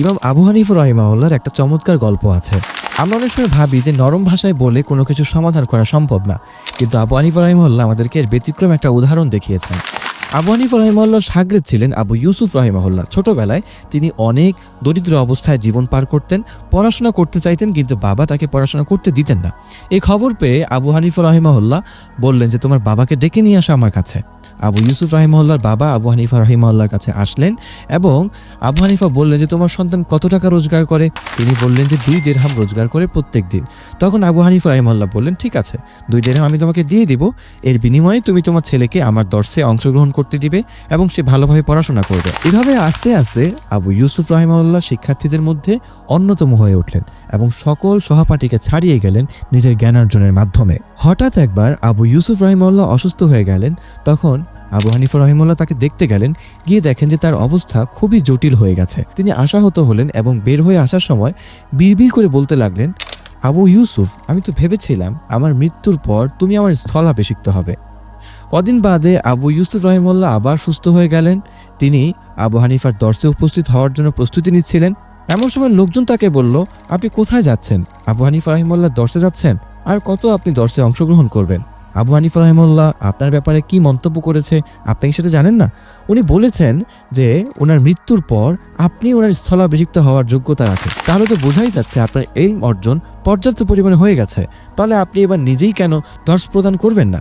ইমাম আবু হানিফ রহিমাউল্লার একটা চমৎকার গল্প আছে। আমরা অনেক সময় ভাবি যে নরম ভাষায় বলে কোনো কিছু সমাধান করা সম্ভব না। কিন্তু আবু হানিফ রহিমাউল্লাহ আমাদেরকে এর ব্যতিক্রম একটা উদাহরণ দেখিয়েছেন। আবু হানিফ রহিমাউল্লাহ সাগরেদ ছিলেন আবু ইউসুফ রহিমাহুল্লাহ। ছোটবেলায় তিনি অনেক দরিদ্র অবস্থায় জীবন পার করতেন, পড়াশোনা করতে চাইতেন, কিন্তু বাবা তাকে পড়াশোনা করতে দিতেন না। এই খবর পেয়ে আবু হানিফ রহিমাহুল্লাহ বললেন যে, তোমার বাবাকে ডেকে নিয়ে আসা আমার কাছে। আবু ইউসুফ রাহিমহল্লার বাবা আবু হানিফা রাহিমহল্লার কাছে আসলেন এবং আবু হানিফা বললেন যে, তোমার সন্তান কত টাকা রোজগার করে? তিনি বললেন যে, দুই দেড়হাম রোজগার করে প্রত্যেক দিন। তখন আবু হানিফা রাহিমহল্লা বললেন, ঠিক আছে, দুই দেড়হাম আমি তোমাকে দিয়ে দিব। এর বিনিময়ে তুমি তোমার ছেলেকে আমার দর্শে অংশগ্রহণ করতে দিবে এবং সে ভালোভাবে পড়াশোনা করবে। এভাবে আস্তে আস্তে আবু ইউসুফ রাহিমহল্লা শিক্ষার্থীদের মধ্যে অন্যতম হয়ে উঠলেন এবং সকল সহপাঠীকে ছাড়িয়ে গেলেন নিজের জ্ঞানার্জনের মাধ্যমে। হঠাৎ একবার আবু ইউসুফ রহিমউল্লাহ অসুস্থ হয়ে গেলেন। তখন আবু হানিফা রহিমুল্লাহ তাকে দেখতে গেলেন, গিয়ে দেখেন যে তার অবস্থা খুবই জটিল হয়ে গেছে। তিনি আশাহত হলেন এবং বের হয়ে আসার সময় বিড়বিড় করে বলতে লাগলেন, আবু ইউসুফ, আমি তো ভেবেছিলাম আমার মৃত্যুর পর তুমি আমার স্থলাভিষিক্ত হবে। কদিন বাদে আবু ইউসুফ রহিমুল্লাহ আবার সুস্থ হয়ে গেলেন। তিনি আবু হানিফার দর্শে উপস্থিত হওয়ার জন্য প্রস্তুতি নিচ্ছিলেন। এমন সময় লোকজন তাকে বলল, আপনি কোথায় যাচ্ছেন? আবু হানিফা রহিমুল্লাহ দর্শে যাচ্ছেন? আর কত আপনি দর্শে অংশগ্রহণ করবেন? আবু হানিফ রহমুল্লাহ আপনার ব্যাপারে কি মন্তব্য করেছে আপনি সেটা জানেন না? উনি বলেছেন যে ওনার মৃত্যুর পর আপনি ওনার স্থলাভিষিক্ত হওয়ার যোগ্যতা রাখেন। তাহলে তো বোঝাই যাচ্ছে আপনার এই অর্জন পর্যাপ্ত পরিমাণে হয়ে গেছে। তাহলে আপনি এবার নিজেই কেন দর্শ প্রদান করবেন না?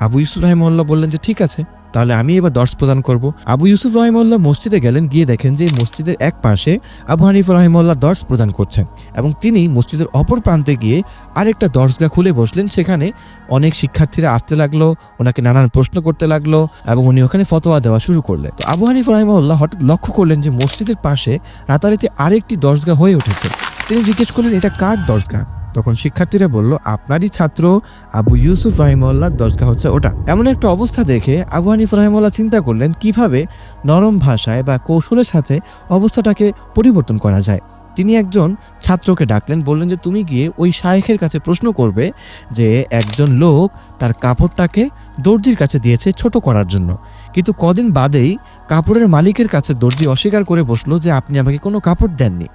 আবু ইসুর রহমুল্লাহ বললেন যে ঠিক আছে। তাহলে আমি এবার দর্শ প্রদান করব। আবু ইউসুফ রহিমউল্লাহ মসজিদে গেলেন, গিয়ে দেখেন যে মসজিদের এক পাশে আবু হানিফ রহিমউল্লাহ দর্শ প্রদান করছেন এবং তিনি মসজিদের অপর প্রান্তে গিয়ে আরেকটা দর্শগা খুলে বসলেন। সেখানে অনেক শিক্ষার্থীরা আসতে লাগল, ওনাকে নানান প্রশ্ন করতে লাগল এবং উনি ওখানে ফতোয়া দেওয়া শুরু করলেন। তো আবু হানিফ রহিমউল্লাহ হঠাৎ লক্ষ্য করলেন যে মসজিদের পাশে রাতারাতি আরেকটি দর্শগা হয়ে উঠেছে। তিনি জিজ্ঞেস করলেন, এটা কার দর্শগা তখন শিক্ষার্থীরা বলল, আপনারই ছাত্র আবু ইউসুফ রাহিমউল্লাহর দরজা হচ্ছে ওটা। এমন একটা অবস্থা দেখে আবু হানিফ রাহিমউল্লাহ চিন্তা করলেন, কীভাবে নরম ভাষায় বা কৌশলের সাথে অবস্থাটাকে পরিবর্তন করা যায়? তিনি একজন ছাত্রকে ডাকলেন, বললেন যে, তুমি গিয়ে ওই শায়েখের কাছে প্রশ্ন করবে যে, একজন লোক তার কাপড়টাকে দর্জির কাছে দিয়েছে ছোট করার জন্য। কিন্তু কদিন বাদেই কাপড়ের মালিকের কাছে দর্জি অস্বীকার করে বসল যে, আপনি আমাকে কোনো কাপড় দেননি।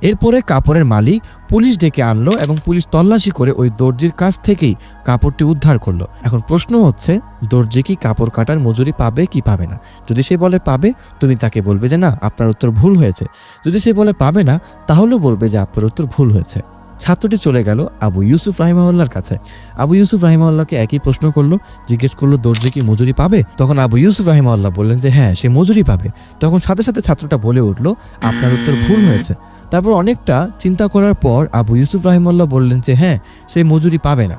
এরপরে কাপড়ের মালিক পুলিশ ডেকে আনলো এবং পুলিশ তল্লাশি করে ওই দর্জির কাছ থেকেই কাপড়টি উদ্ধার করল। এখন প্রশ্ন হচ্ছে, দর্জি কি কাপড় কাটার মজুরি পাবে কি পাবে না? যদি সে বলে পাবে, তুমি তাকে বলবে যে, না, আপনার উত্তর ভুল হয়েছে। যদি সে বলে পাবে না, তাহলেও বলবে যে, আপনার উত্তর ভুল হয়েছে। ছাত্রটি চলে গেল আবু ইউসুফ রাহিমাউল্লার কাছে। আবু ইউসুফ রাহিমাউল্লাহকে একই প্রশ্ন করল, জিজ্ঞেস করল, দর্জি কি মজুরি পাবে? তখন আবু ইউসুফ রাহিমাউল্লাহ বললেন যে হ্যাঁ সে মজুরি পাবে। তখন সাথে সাথে ছাত্রটা বলে উঠল, আপনার উত্তর ভুল হয়েছে। তারপর অনেকটা চিন্তা করার পর আবু ইউসুফ রাহিমাল্লাহ বললেন যে হ্যাঁ সে মজুরি পাবে না।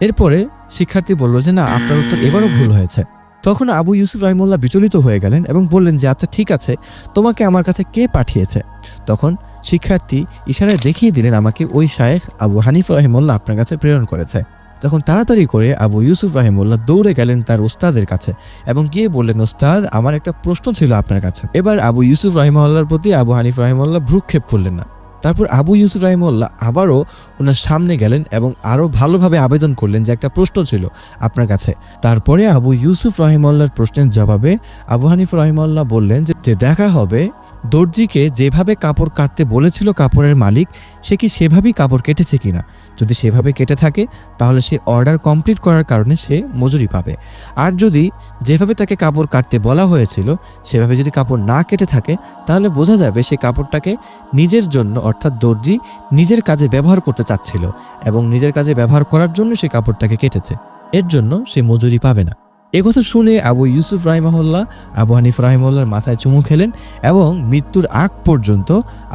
এরপরে শিক্ষার্থী বলল যে, না, আপনার উত্তর এবারও ভুল হয়েছে। তখন আবু ইউসুফ রাহিমুল্লাহ বিচলিত হয়ে গেলেন এবং বললেন যে আচ্ছা ঠিক আছে, তোমাকে আমার কাছে কে পাঠিয়েছে? তখন শিক্ষার্থী ইশারায় দেখিয়ে দিলেন, আমাকে ওই শায়েখ আবু হানিফ রাহিমুল্লাহ আপনার কাছে প্রেরণ করেছে। তখন তাড়াতাড়ি করে আবু ইউসুফ রাহিমুল্লাহ দৌড়ে গেলেন তার ওস্তাদের কাছে এবং গিয়ে বললেন, ওস্তাদ, আমার একটা প্রশ্ন ছিল আপনার কাছে। এবার আবু ইউসুফ রাহিমুল্লাহর প্রতি আবু হানিফ রাহিমুল্লাহ ভ্রুক্ষেপ করলেন না। তারপর আবু ইউসুফ রাহিমুল্লাহ আবারও ওনার সামনে গেলেন এবং আরও ভালোভাবে আবেদন করলেন যে একটা প্রশ্ন ছিল আপনার কাছে। তারপরে আবু ইউসুফ রহিমল্লার প্রশ্নের জবাবে আবু হানিফ রাহিমুল্লাহ বললেন যে- দেখা হবে, দর্জিকে যেভাবে কাপড় কাটতে বলেছিল কাপড়ের মালিক, সে কি সেভাবেই কাপড় কেটেছে কিনা? যদি সেভাবে কেটে থাকে, তাহলে সে অর্ডার কমপ্লিট করার কারণে সে মজুরি পাবে। আর যদি যেভাবে তাকে কাপড় কাটতে বলা হয়েছিল, সেভাবে যদি কাপড় না কেটে থাকে, তাহলে বোঝা যাবে সে কাপড়টাকে নিজের জন্য অর্থাৎ দর্জি নিজের কাজে ব্যবহার করতে চাচ্ছিল এবং নিজের কাজে ব্যবহার করার জন্য সে কাপড়টাকে কেটেছে। এর জন্য সে মজুরি পাবে না। একথা শুনে আবু ইউসুফ রাহিমাহুল্লাহ, আবু হানিফ রাহিমহল্লার মাথায় চুমু খেলেন এবং মৃত্যুর আগ পর্যন্ত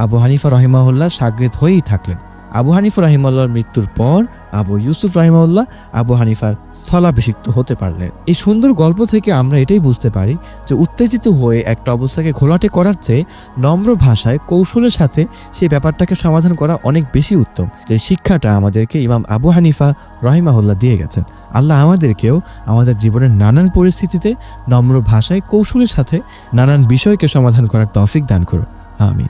আবু হানিফা রহিমাহল্লা সাগৃত হয়েই থাকলেন। আবু হানিফা রাহিমাল্লাহর মৃত্যুর পর আবু ইউসুফ রাহিমাউল্লাহ আবু হানিফার স্থলাভিষিক্ত হতে পারলেন। এই সুন্দর গল্প থেকে আমরা এটাই বুঝতে পারি যে উত্তেজিত হয়ে একটা অবস্থাকে ঘোলাটে করার চেয়ে নম্র ভাষায় কৌশলের সাথে সেই ব্যাপারটাকে সমাধান করা অনেক বেশি উত্তম। যে শিক্ষাটা আমাদেরকে ইমাম আবু হানিফা রহিমাহুল্লাহ দিয়ে গেছেন। আল্লাহ আমাদেরকেও আমাদের জীবনের নানান পরিস্থিতিতে নম্র ভাষায় কৌশলের সাথে নানান বিষয়কে সমাধান করার তৌফিক দান করুন। আমিন।